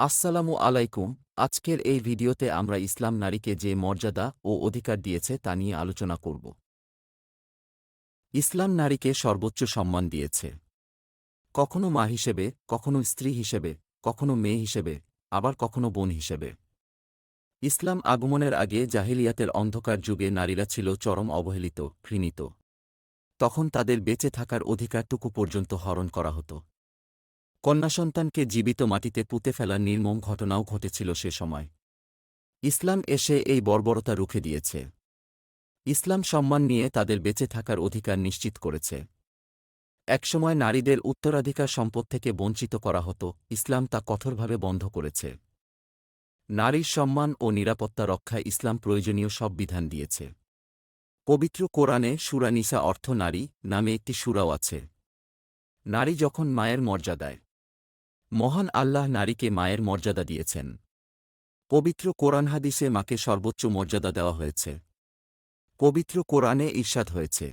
আসসালামু আলাইকুম, আজকের এই ভিডিওতে আমরা ইসলাম নারীকে যে মর্যাদা ও অধিকার দিয়েছে তা নিয়ে আলোচনা করব। ইসলাম নারীকে সর্বোচ্চ সম্মান দিয়েছে। কখনো মা হিসেবে, কখনো স্ত্রী হিসেবে, কখনো মেয়ে হিসেবে, আবার কখনো বোন হিসেবে। ইসলাম আগমনের আগে জাহিলিয়াতের অন্ধকার যুগে নারীরা ছিল চরম অবহেলিত, ঘৃণিত। তখন তাদের বেঁচে থাকার অধিকারটুকু পর্যন্ত হরণ করা হতো। কন্যাসন্তানকে জীবিত মাটিতে পুঁতে ফেলার নির্মম ঘটনাও ঘটেছিল সে সময়। ইসলাম এসে এই বর্বরতা রুখে দিয়েছে। ইসলাম সম্মান নিয়ে তাদের বেঁচে থাকার অধিকার নিশ্চিত করেছে। একসময় নারীদের উত্তরাধিকার সম্পদ থেকে বঞ্চিত করা হতো, ইসলাম তা কঠোরভাবে বন্ধ করেছে। নারীর সম্মান ও নিরাপত্তা রক্ষায় ইসলাম প্রয়োজনীয় সব বিধান দিয়েছে। পবিত্র কোরআনে সুরানিসা অর্থ নারী নামে একটি সুরাও আছে। নারী যখন মায়ের মর্যাদায় মহান আল্লাহ নারীকে মায়ের মর্যাদা দিয়েছেন। পবিত্র কোরআন হাদিসে মাকে সর্বোচ্চ মর্যাদা দেওয়া হয়েছে। পবিত্র কোরআনে ঈর্ষাদ হয়েছে।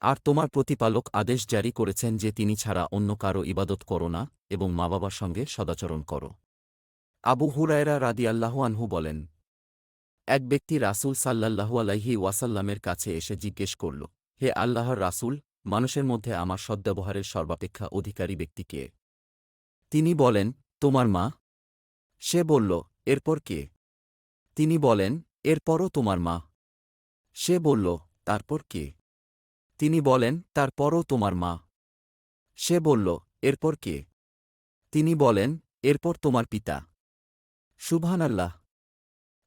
আর তোমার প্রতিপালক আদেশ জারি করেছেন যে তিনি ছাড়া অন্য কারও ইবাদত করো না এবং মা বাবার সঙ্গে সদাচরণ করো। আবু হুরায়রা রাদি আনহু বলেন, এক ব্যক্তি রাসূল সাল্লাল্লাহু আলাইহি ওয়াসাল্লামের কাছে এসে জিজ্ঞেস করল, হে আল্লাহর রাসূল, মানুষের মধ্যে আমার সদ্ব্যবহারের সর্বাপেক্ষা অধিকারী ব্যক্তি কে? তিনি বলেন, তোমার মা? সে বলল, এরপর কে? তিনি বলেন, এরপরও তোমার মা। সে বলল, তারপর কে? তিনি বলেন, তারপরও তোমার মা। সে বলল, এরপর কে? তিনি বলেন, এরপর তোমার পিতা। আল্লাহ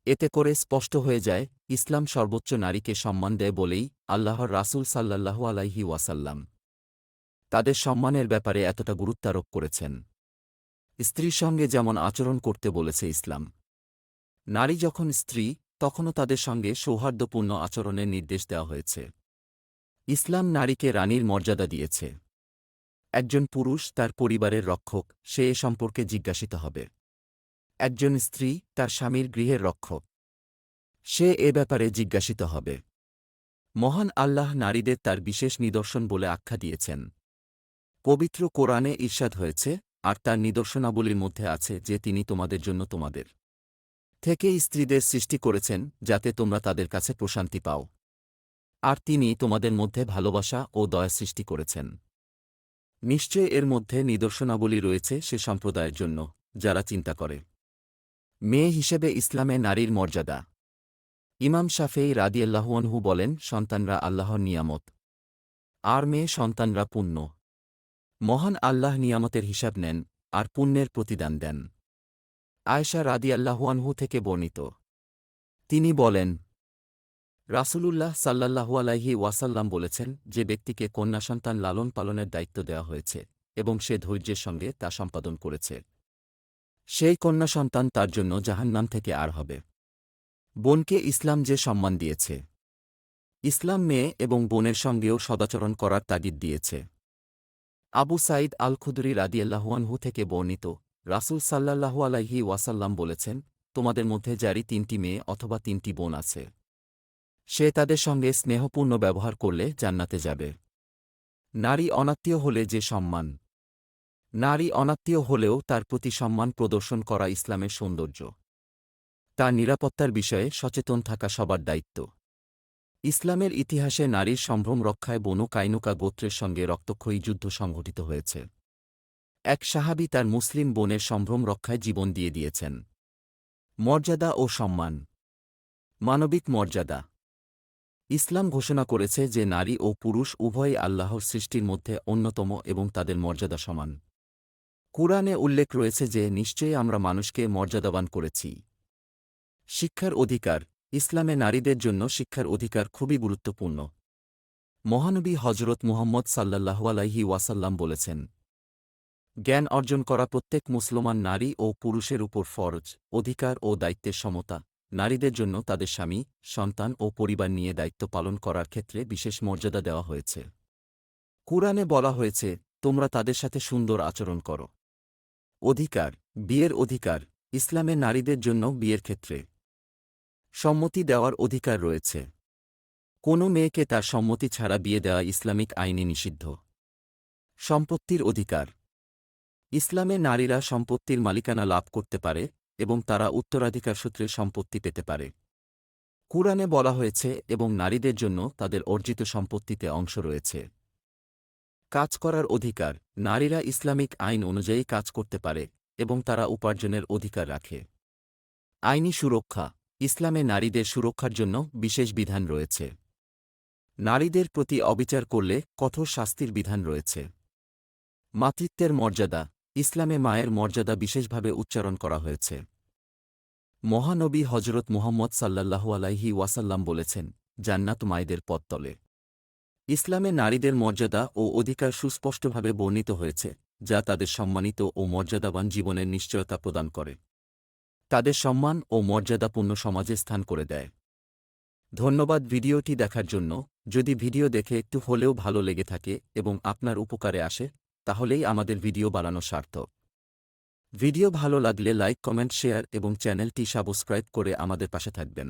এতে করে স্পষ্ট হয়ে যায়, ইসলাম সর্বোচ্চ নারীকে সম্মান দেয় বলেই আল্লাহর রাসূল সাল্লাল্লাহু আলাইহি ওয়াসাল্লাম। তাদের সম্মানের ব্যাপারে এতটা গুরুত্বারোপ করেছেন। স্ত্রীর সঙ্গে যেমন আচরণ করতে বলেছে ইসলাম। নারী যখন স্ত্রী, তখনও তাদের সঙ্গে সৌহার্দ্যপূর্ণ আচরণের নির্দেশ দেওয়া হয়েছে। ইসলাম নারীকে রানীর মর্যাদা দিয়েছে। একজন পুরুষ তার পরিবারের রক্ষক, সে এ সম্পর্কে জিজ্ঞাসিত হবে। একজন স্ত্রী তার স্বামীর গৃহের রক্ষক, সে এ ব্যাপারে জিজ্ঞাসিত হবে। মহান আল্লাহ নারীদের তার বিশেষ নিদর্শন বলে আখ্যা দিয়েছেন। পবিত্র কোরআনে ঈর্ষাদ হয়েছে আর তার নিদর্শনাবলীর মধ্যে আছে যে তিনি তোমাদের জন্য তোমাদের থেকে স্ত্রীদের সৃষ্টি করেছেন যাতে তোমরা তাদের কাছে প্রশান্তি পাও। আর তিনি তোমাদের মধ্যে ভালোবাসা ও দয়া সৃষ্টি করেছেন। নিশ্চয় এর মধ্যে নিদর্শনাবলী রয়েছে সে সম্প্রদায়ের জন্য, যারা চিন্তা করে। মেয়ে হিসেবে ইসলামে নারীর মর্যাদা। ইমাম শাফেই রাদিয়াল্লাহুয়ানহু বলেন, সন্তানরা আল্লাহর নিয়ামত। আর মেয়ে সন্তানরা পুণ্য। মহান আল্লাহ নিয়ামতের হিসাব নেন আর পুণ্যের প্রতিদান দেন। আয়েশা রাদিয়াল্লাহুয়ানহু থেকে বর্ণিত। তিনি বলেন, রাসূলুল্লাহ সাল্লাল্লাহু আলাইহি ওয়াসাল্লাম বলেছেন যে ব্যক্তিকে কন্যা সন্তান লালন পালনের দায়িত্ব দেওয়া হয়েছে এবং সে ধৈর্যের সঙ্গে তা সম্পাদন করেছে। সেই কন্যা সন্তান তার জন্য জাহান্নাম থেকে আর হবে। বোনকে ইসলাম যে সম্মান দিয়েছে। ইসলাম মেয়ে এবং বোনের সঙ্গেও সদাচরণ করার তাগিদ দিয়েছে। আবু সাইদ আল খুদরি রাদিয়াল্লাহুয়ানহু থেকে বর্ণিত, রাসুল সাল্লাল্লাহু আলাইহি ওয়াসাল্লাম বলেছেন, তোমাদের মধ্যে যারই তিনটি মেয়ে অথবা তিনটি বোন আছে, সে তাদের সঙ্গে স্নেহপূর্ণ ব্যবহার করলে জান্নাতে যাবে। নারী অনাত্মীয় হলে যে সম্মান, নারী অনাত্মীয় হলেও তার প্রতি সম্মান প্রদর্শন করা ইসলামের সৌন্দর্য। তার নিরাপত্তার বিষয়ে সচেতন থাকা সবার দায়িত্ব। ইসলামের ইতিহাসে নারীর সম্ভ্রম রক্ষায় বনু কাইনুকা গোত্রের সঙ্গে রক্তক্ষয়ী যুদ্ধ সংঘটিত হয়েছে। এক সাহাবি তার মুসলিম বোনের সম্ভ্রম রক্ষায় জীবন দিয়ে দিয়েছেন। মর্যাদা ও সম্মান। মানবিক মর্যাদা। ইসলাম ঘোষণা করেছে যে নারী ও পুরুষ উভয়ই আল্লাহর সৃষ্টির মধ্যে অন্যতম এবং তাদের মর্যাদা সমান। কুরআনে উল্লেখ রয়েছে যে, নিশ্চয়ই আমরা মানুষকে মর্যাদাবান করেছি। শিক্ষার অধিকার ইসলামে নারীদের জন্য শিক্ষার অধিকার খুবই গুরুত্বপূর্ণ। মহানবী হজরত মুহম্মদ সাল্লাল্লাহু আলাইহি ওয়াসাল্লাম বলেছেন, জ্ঞান অর্জন করা প্রত্যেক মুসলমান নারী ও পুরুষের উপর ফরজ, অধিকার ও দায়িত্বের সমতা। নারীদের জন্য তাদের স্বামী, সন্তান ও পরিবার নিয়ে দায়িত্ব পালন করার ক্ষেত্রে বিশেষ মর্যাদা দেওয়া হয়েছে। কুরআনে বলা হয়েছে, তোমরা তাদের সাথে সুন্দর আচরণ করো। অধিকার, বিয়ের অধিকার, ইসলামে নারীদের জন্য বিয়ের ক্ষেত্রে। সম্মতি দেওয়ার অধিকার রয়েছে। কোনো মেয়েকে তার সম্মতি ছাড়া বিয়ে দেওয়া ইসলামিক আইনে নিষিদ্ধ। সম্পত্তির অধিকার। ইসলামে নারীরা সম্পত্তির মালিকানা লাভ করতে পারে এবং তারা উত্তরাধিকার সূত্রে সম্পত্তি পেতে পারে। কুরআনে বলা হয়েছে এবং নারীদের জন্য তাদের অর্জিত সম্পত্তিতে অংশ রয়েছে। কাজ করার অধিকার। নারীরা ইসলামিক আইন অনুযায়ী কাজ করতে পারে এবং তারা উপার্জনের অধিকার রাখে। আইনি সুরক্ষা। ইসলামে নারীদের সুরক্ষার জন্য বিশেষ বিধান রয়েছে। নারীদের প্রতি অবিচার করলে কঠোর শাস্তির বিধান রয়েছে। মাতৃত্বের মর্যাদা, ইসলামে মায়ের মর্যাদা বিশেষভাবে উচ্চারণ করা হয়েছে। মহানবী হজরত মুহম্মদ সাল্লাল্লাহু আলাইহি ওয়াসাল্লাম বলেছেন, জান্নাত মায়েদের পদতলে ইসলামে নারীদের মর্যাদা ও অধিকার সুস্পষ্টভাবে বর্ণিত হয়েছে, যা তাদের সম্মানিত ও মর্যাদাবান জীবনের নিশ্চয়তা প্রদান করে। তাদের সম্মান ও মর্যাদাপূর্ণ সমাজে স্থান করে দেয়। ধন্যবাদ ভিডিওটি দেখার জন্য। যদি ভিডিও দেখে একটু হলেও ভালো লেগে থাকে এবং আপনার উপকারে আসে, তাহলেই আমাদের ভিডিও বানানো সার্থক। ভিডিও ভালো লাগলে লাইক, কমেন্ট, শেয়ার এবং চ্যানেলটি সাবস্ক্রাইব করে আমাদের পাশে থাকবেন।